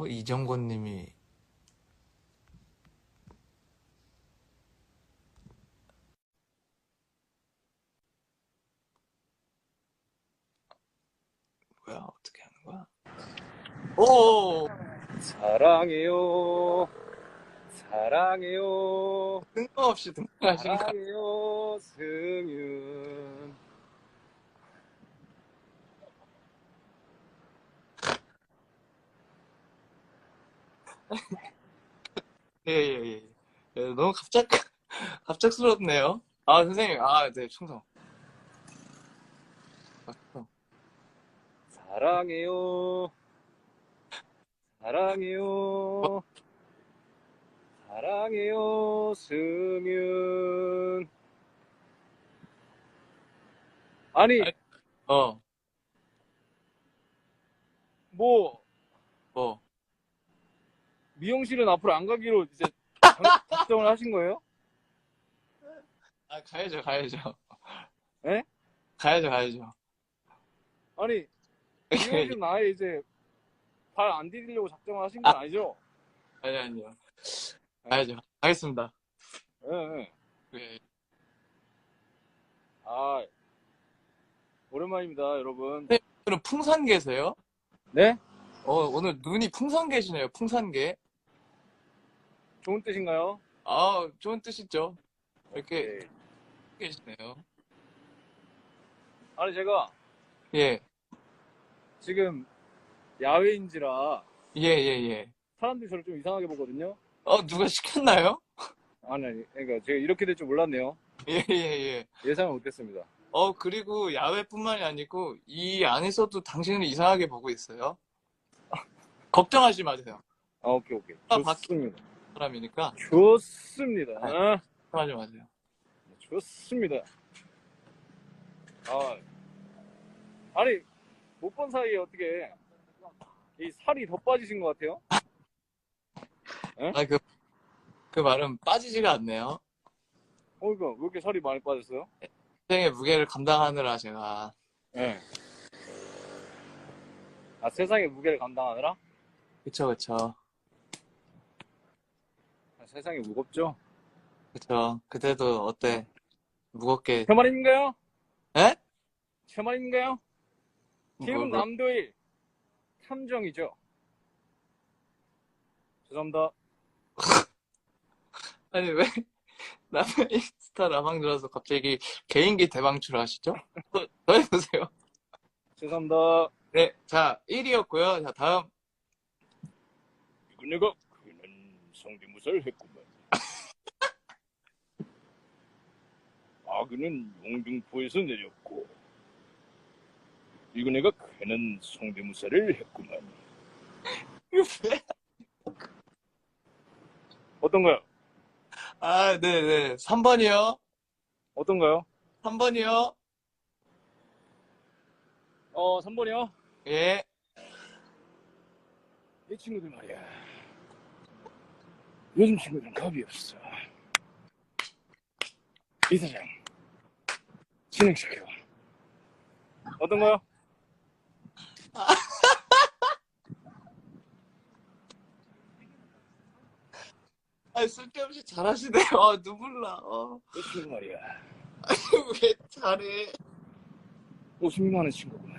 어, 이정권 님이 뭐야 어떻게 하는 거야? 오 사랑해요. 사랑해요. 뜬금없이 등장하신 거 사랑해요. 승윤. 예예 예 예, 너무 갑작 갑작스럽네요. 아 선생님 아 네 충성. 아, 충성. 사랑해요. 사랑해요. 사랑해요. 승윤. 아니, 어 뭐, 뭐. 미용실은 앞으로 안 가기로 이제 정- 작정을 하신 거예요? 아 가야죠 가야죠. 에? 가야죠 가야죠. 아니, 미용실은 아예 이제 발 안 디디려고 작정을 하신 건 아니죠? 아니 아니요. 가야죠. 가겠습니다. 예, 예. 예. 아, 오랜만입니다, 여러분. 오늘은 풍산개세요? 네? 어 오늘 눈이 풍산개시네요. 풍산개. 좋은 뜻인가요? 아 좋은 뜻이죠. 이렇게 네. 계시네요. 아니, 제가 예. 지금 야외인지라 예, 예, 예. 사람들이 저를 좀 이상하게 보거든요. 어, 누가 시켰나요? 아니, 아니, 그러니까 제가 이렇게 될 줄 몰랐네요. 예, 예, 예. 예상을 못했습니다. 어, 그리고 야외뿐만이 아니고 이 안에서도 당신을 이상하게 보고 있어요. 걱정하지 마세요. 아, 오케이, 오케이. 아, 좋습니다. 사람이니까 좋습니다. 아, 걱정하지 마세요. 좋습니다. 아, 아니, 못 본 사이에 어떻게 이 살이 더 빠지신 것 같아요? 아, 그, 그 말은 빠지지가 않네요. 어, 그러니까 왜 이렇게 살이 많이 빠졌어요? 인생의 무게를 감당하느라 제가 네. 아, 세상의 무게를 감당하느라? 그쵸, 그쵸. 아, 세상이 무겁죠? 그쵸. 그때도 어때? 무겁게. 제 말인가요? 에? 제 말인가요? 기분 뭐, 뭐, 남도일 탐정이죠. 죄송합니다. 아니, 왜 남의 인스타 라방 들어서 갑자기 개인기 대방출 하시죠? 더, 더 해보세요. 죄송합니다. 네, 자, 1위였고요. 자, 다음. 내가 그는 성대무사를 했구만. 아그는 용등포에서 내렸고 이거 내가 그는 성대무사를 했구만. 어떤가요? 아, 네네. 3번이요. 어떤가요? 3번이요. 어, 3번이요? 예. 이 친구들 말이야. 요즘 친구들은 겁이 없어. 이 사장, 진행시켜. 어떤가요? 아, 쓸데없이 잘하시네요. 아, 눈물 나. 어. 이 친구 말이야. 왜 잘해? 웃음이 많은 친구구만.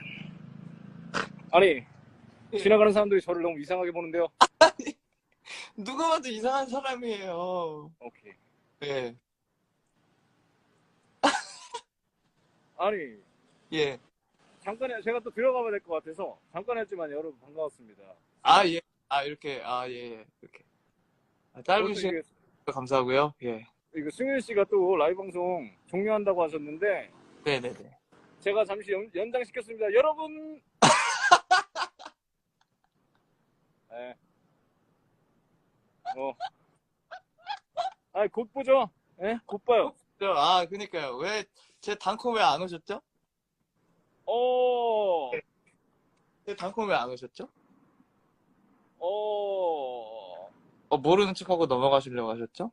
아니, 지나가는 사람들이 저를 너무 이상하게 보는데요. 누가 봐도 이상한 사람이에요. 오케이. 예. 아니, 예. 잠깐, 제가 또 들어가 봐야 될 것 같아서, 잠깐 했지만 여러분 반가웠습니다. 아, 예. 아, 이렇게. 아, 예. 예. 이렇게. 아, 짧은 시간 이게- 감사하고요. 예. 이거 승윤 씨가 또 라이브 방송 종료한다고 하셨는데, 네네네. 제가 잠시 연, 연장시켰습니다. 여러분! 네. 어. 아, 곧 보죠? 예? 곧 봐요. 저, 아, 그니까요. 왜, 제 단콩 왜안 오셨죠? 어, 제 단콩 왜안 오셨죠? 어, 어, 모르는 척하고 넘어가시려고 하셨죠?